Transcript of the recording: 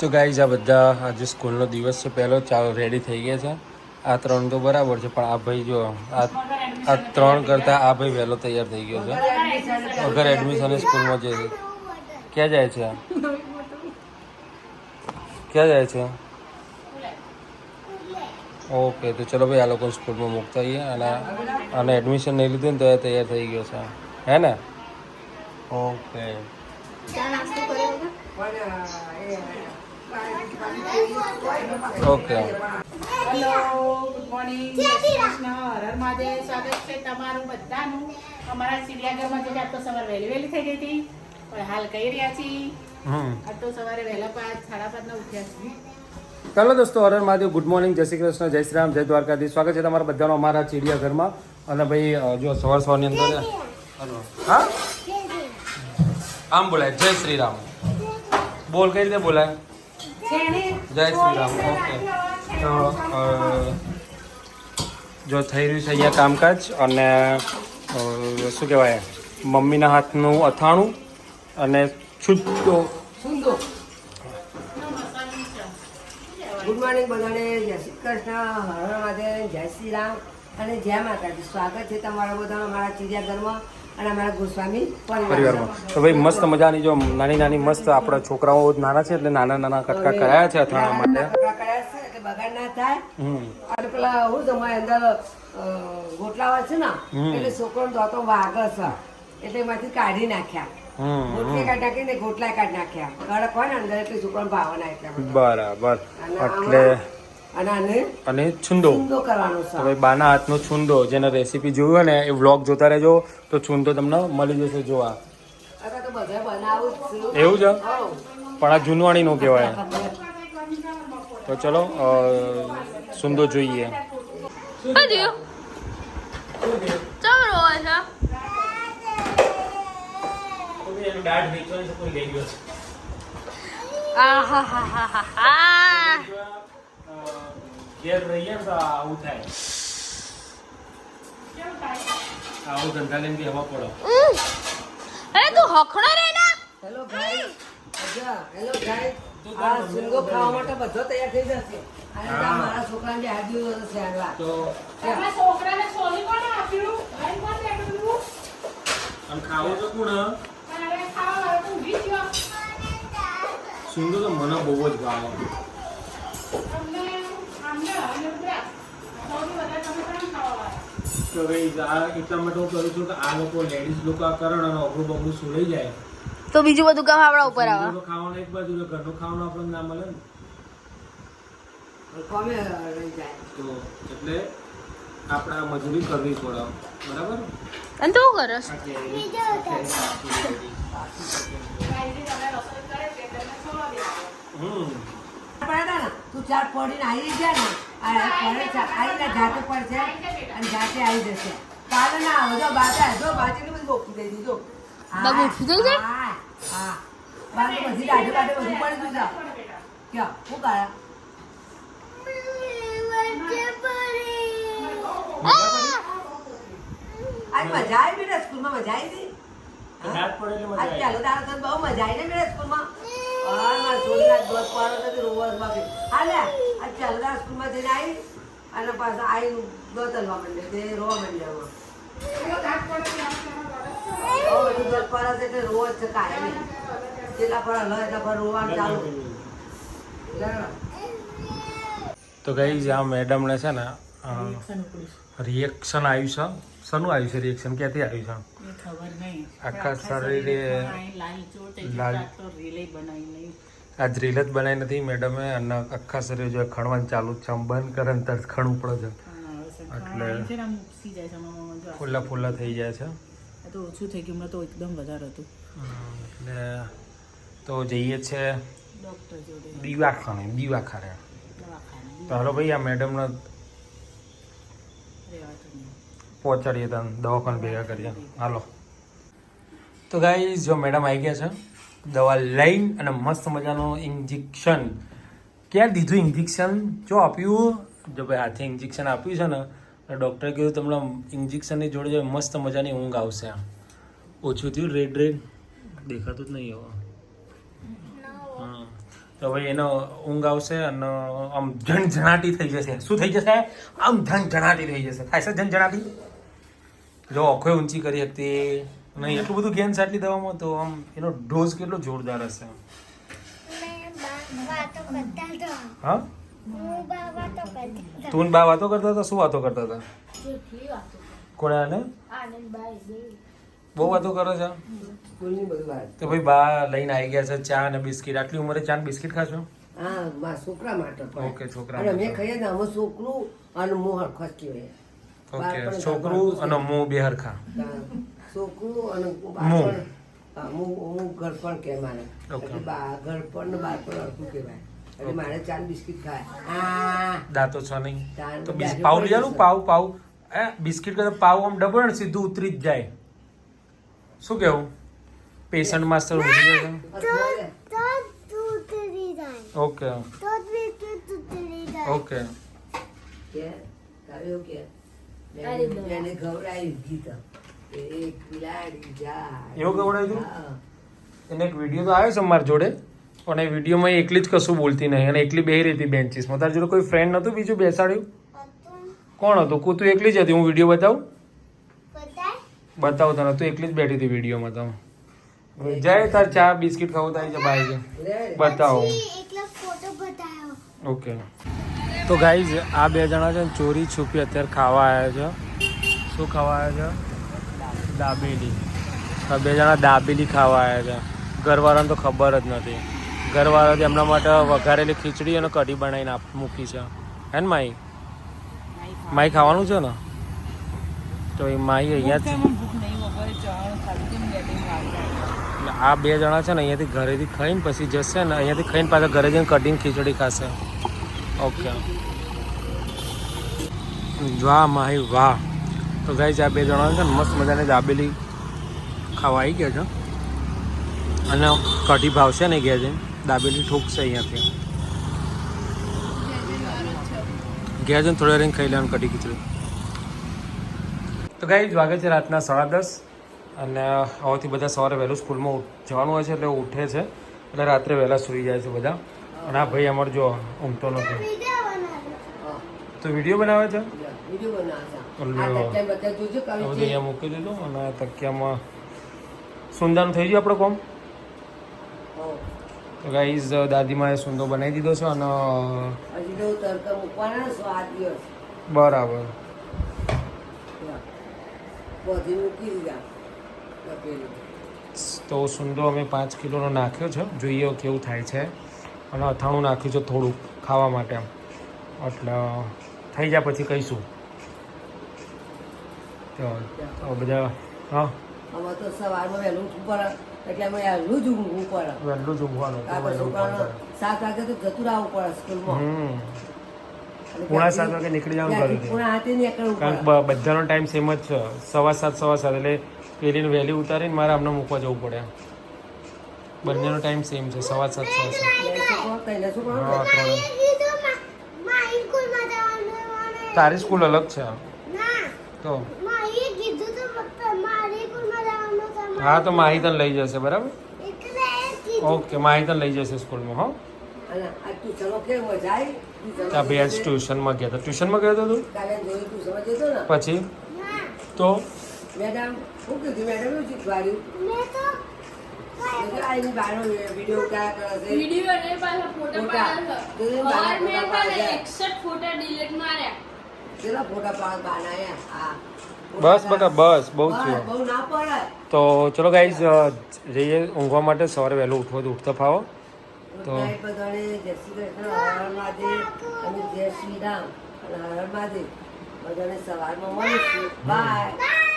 તો ગાઈઝ આ બધા આજે સ્કૂલનો દિવસ છે. પહેલો ચાલો રેડી થઈ ગયા છે. આ ત્રણ તો બરાબર છે, પણ આ ભાઈ જો, આ આ ત્રણ કરતાં આ ભાઈ વહેલો તૈયાર થઈ ગયો છે. અગર એડમિશન સ્કૂલમાં છે ક્યાં જાય છે? ક્યાં જાય છે? ઓકે તો ચલો ભાઈ, આ લોકો સ્કૂલમાં મૂકતા આવીએ અને અને એડમિશન નહીં લીધું ને તો એ તૈયાર થઈ ગયો છે. હે ને? Okay okay hello good morning Krishna. Har Mahadev. સ્વાગત છે તમારું બધાનું. અમારા ચિડિયાઘરમાં જે આજ તો સવાર વહેલી વહેલી થઈ ગઈ હતી પણ હાલ કહી રહ્યા છીએ. આજ તો સવારે વહેલા પાંચ સાડા પાંચ ના ઉઠ્યા છીએ. ચાલો દોસ્તો હરર મહાદેવ. ગુડ મોર્નિંગ જય શ્રી કૃષ્ણ. જય શ્રી રામ. જય દ્વારકાધીશ. સ્વાગત છે તમારા બધાનો અમારા ચિડિયાઘરમાં. અને ભાઈ જો સવાર સવારની અંદર. હા? આમ બોલાય. જય શ્રી રામ. બોલ કઈ રીતે બોલાય? જય શ્રી રામ. ઓકે. તો જો થઈ રહ્યું છે અહીંયા કામકાજ અને શું કહેવાય મમ્મીના હાથનું અથાણું અને છુટ્ટો ગુડ મોર્નિંગ બધાને. જય શ્રી કૃષ્ણ. હરણ હર મહાદેવ. જય શ્રી રામ. અને જય માતાજી. સ્વાગત છે તમારા બધાનો અમારા ચિડિયાઘરમાં અને અમારા ગોસ્વામી પરિવારમાં. પરિવારમાં તો ભાઈ મસ્ત મજાની જો નાની નાની મસ્ત આપણા છોકરાઓ નાના છે એટલે નાના નાના કટકા કરાયા છે અથાણા માટે. કયા છે એટલે બગાડ ના થાય. અને પેલા હું તમારે અંદર ગોટલાવા છે ને એટલે છોકરો ધોતો વાગે છે એટલે એમાંથી કાઢી નાખ્યા. ગોટલી કાઢી નાખ્યા. કડક હોય ને અંદર એટલે છોકરાને ભાવના એટલા બરાબર. બરાબર અને આને છુંદો. કરવાનો છે. ભાઈ બાના હાથનો છુંદો જેને રેસીપી જોયું હોય ને એ વ્લોગ જોતા રહેજો તો છુંદો તમને મળી જશે જોવા. એવું છે? પણ આ જૂનવાણીનું કહેવાય. તો ચલો સુંદો જોઈએ. હજુ ચાલો હોય છે. આહાહાહાહા. ઘેર રહીએ તો આવું થાય. આવું ધંધા લઈને બી હવા પડો. અરે તું હખણો રે ના. હેલો ભાઈ અજા હેલો ભાઈ. આ સુંગો ખાવા માટે બધો તૈયાર થઈ જશે. અને આ મારા છોકરાને જે છે તો તમારા છોકરાને કોણે આપ્યું કોણ અને ખાવું તો કોણ. સુંદો તો મને બહુ જ ભાવે તમને આમને હવે બધા સૌથી વધારે તમે કોણ ખાવા વાળા તો ભાઈ આ એટલા માટે હું કરું છું કે આ લોકો લેડીઝ લોકો આ કરણ અને અઘરું બગડું સુલાઈ જાય તો બીજું બધું કામ આપણા ઉપર આવે ખાવાનું એક બાજુ ઘરનું ખાવાનું આપણને ના મળે ને તો એટલે આપણે મજૂરી કરવી પડે બરાબર અને તું કરસ પડ્યા ચાર પડીને આવી ગયા ને આ આવીને જાતે પડશે અને જાતે આવી જશે. ચાલો ના આવો જો બાજા જો બાજીને બધું બોકી દઈ દીધો? હા હા તો બધું પડી ક્યાં? શું કાળા આજ મજા આવી બેટા સ્કૂલમાં? મજા આવી? હતી ચાલો તારા તો બહુ મજા આવી ને બેટા સ્કૂલમાં? હા મારા છોડીના દોસ્ત પાડો તો રોવા જ બાકી. હાલે આજ ચાલો સ્કૂલમાં જઈને આવી અને પાછા આવી દોતલવા માંડે તે રોવા માંડ્યા બધું પાડો છે એટલે રોવા જ છે કાંઈ નહીં. જેટલા પર હલો એટલા પર રોવાનું ચાલુ. તો ગઈ આ મેડમને છે ને રિએક્શન આવ્યું છે. શનું આવ્યું છે રિએક્શન ક્યાંથી આવ્યું એ ખબર નહીં. આખા શરીરે લાલ ચોટ લાલ- તો રીલે બનાવી નહીં આજ રીલ જ બનાવી નથી મેડમે અને આખા શરીર જો ખણવાનું ચાલુ છે આમ બંધ કરે ને તરત ખણવું પડે છે. એટલે- ફૂલા ફૂલ્લા થઈ જાય છે. તો ઓછું થઈ ગયું તો એકદમ વધારે હતું. એટલે તો જઈએ છે દીવાખાને દીવાખાને. તો હાલો ભાઈ આ મેડમનો પહોંચાડીએ તને, દવાખાને ભેગા કરીએ. હાલો. તો ગાઈ જો મેડમ આવી ગયા છે, દવા લઈને અને મસ્ત મજાનું ઇન્જેક્શન ક્યાં દીધું ઇન્જેક્શન જો આપ્યું, જો ભાઈ હાથે ઇન્જેક્શન આપ્યું છે ને ડૉક્ટરે કીધું તમને ઇન્જેક્શનની જોડે જોડે મસ્ત મજાની ઊંઘ આવશે આમ. ઓછું થયું રેડ રેડ દેખાતું જ નહીં હવે. હા તો ભાઈ એનો ઊંઘ આવશે અને આમ ઝણઝણાટી થઈ જશે. શું થઈ જશે? આમ ઝણઝણાટી થઈ જશે. થાય છે ઝણઝણાટી જો આંખો ઊંચી કરી હતી. અને એટલું બધું ગેમ સાટલી દવામાં તો આમ એનો ડોઝ કેટલો જોરદાર હશે હા? તું બા વાતો કરતા હતા? શું વાતો કરતા હતા? કોણે આને બહુ વાતો કરો છો? તો ભાઈ બા લઈને આવી ગયા છે ચા અને બિસ્કિટ. આટલી ઉંમરે ચા ને બિસ્કિટ ખાશો? હા છોકરા માટે ઓકે, છોકરા અને અમે ખાઈએ ને અમે છોકરું અને મોહર ખસકી કહેવાય. ઓકે છોકરું અને મુ બે હરખા છોકરું અને. બાળપણ. હા, હું ઘરપણ કે મારે ઓકે. ઘરપણ ને બાળપણ હરખું કહેવાય. એટલે મારે ચાર બિસ્કિટ ખાય. આ દાંતો છો નહીં? તો બીસ પાવ લઈ જાનું પડી પાવ પાવ એ બિસ્કિટ કરતા પાવ આમ ડબલ ને સીધું ઉતરી જ જાય. શું કેવું? પેશન્ટ માસ્ટર જશે. ઓકે ઓકે એક બિલાડી જાય. એવું ખવડાવી એને એક વીડિયો તો આવ્યો છે મારી જોડે પણ એ વિડીયોમાં એકલી જ કશું બોલતી નહીં અને એકલી બેહી રહી હતી બેન્ચીસમાં. તારી જોડે કોઈ ફ્રેન્ડ નહોતું બીજું બેસાડ્યું? કોણ હતું? કૂતું એકલી જ હતી હું વીડિયો બતાવું? બતાવું તને તું એકલી જ બેઠી હતી વિડીયોમાં તો. જાય તાર ચા બિસ્કિટ ખાવું તારી બાય છે. બતાવો. ઓકે તો ગાઈઝ આ બે જણા છે ને ચોરી છુપી અત્યારે ખાવા આવ્યા છે. શું ખાવા આવ્યા છે? દાબેલી. આ બે જણા દાબેલી ખાવા આવ્યા છે. ઘરવાળાને તો ખબર જ નથી. ઘરવાળા એમના માટે વઘારેલી ખીચડી અને કઢી બનાવીને આપ મૂકી છે. હે ને માઈ? માઈ ખાવાનું છે ને? તો એ માઈ અહીંયાથી એટલે આ બે જણા છે ને અહીંયાથી ઘરેથી ખાઈને પછી જશે ને અહીંયાથી ખાઈને પાછા ઘરે જઈને કઢીને ખીચડી ખાશે. ઓકે. વાહ, માહી, વાહ. તો ગાઈ આ બે જણા છે ને મસ્ત મજાની દાબેલી ખાવા આવી ગયા છે. અને કઢી ભાવશે ને ગયા છે. દાબેલી ઠોકશે અહીંયાથી. ગયા છે ને થોડી રહીને ખાઈ લેવાનું કઢી ખીચડી. તો ગાઈ વાગે છે રાતના સાડા દસ. અને હવેથી બધા સવારે વહેલું સ્કૂલમાં જવાનું હોય છે એટલે ઉઠે છે. એટલે રાત્રે વહેલા સૂઈ જાય છે બધા. અને આ ભાઈ અમાર જો ઊંઘતો નથી. તો વીડિયો બનાવે છે. અહીંયા મૂકી દીધું અને તકિયામાં સુંદાનું થઈ ગયું આપણો કોમ. તો ગાઈઝ દાદીમાએ સુંદો બનાવી દીધો છે અને ને બરાબર. તો સુંદો અમે પાંચ કિલોનો નાખ્યો છે. જોઈએ કેવું થાય છે. અને અથાણું નાખ્યું છે થોડુંક ખાવા માટે. એમ એટલે થઈ જાય પછી કહીશું. તો બધા હા? આમાં તો સવારમાં વહેલું ઉઠવું પડે એટલે અમે વહેલું જ ઊંઘવું પડે. વહેલું જ ઊંઘવાનું તો ઉઠવાનું. સાત વાગે તો જતું રહેવું પડે સ્કૂલમાં. હમ. અને પોણા સાત વાગે નીકળી જવાનું કારણ કે બધાનો ટાઈમ સેમ જ છે. સવા સાત સવા સાત એટલે પેલીને વહેલી ઉતારીને મારે આમને મૂકવા જવું પડે. બંનેનો ટાઈમ સેમ છે સવા સાત સવા સાત. બે છોકરો ત્રણે. છોકરો હા ત્રણ તારી સ્કૂલ અલગ છે તો? હા તો માહી તને લઈ જશે બરાબર? ઓકે માહી તને લઈ જશે સ્કૂલમાં હો. અને આ ટ્યુશનો કેમ મજા આવી ટ્યુશનો ત્યાં બે આજ ટ્યુશનમાં ગયા હતા ટ્યુશનમાં ગયો હતો તું? કાલે જોયું ટ્યુશનમાં જતો ને? પછી? તો? મેડમ શું કીધું? મેડમ એવું શીખવાડ્યું? આની બારનો વીડિયો ઉતાર્યા કરે છે વીડિયો ને પાછા ફોટા ફોટા. પાડ્યા છે મેં ફોટા છે ને પાડ્યા. 61 ફોટા ડિલીટ માર્યા. કેટલા ફોટા પાડ બનાયા હા. બસ બકા બસ બહુ થયું. બહુ ના પડે તો ચલો ગાઈઝ જઈએ ઊંઘવા માટે. સવારે વહેલું ઉઠવો તો ઉઠતા ફાવો. તો- જય શ્રી કૃષ્ણ હર હર મહાદેવ અને જય શ્રી રામ અને હર હર મહાદેવ. બધાને સવારમાં મળીશું. બાય.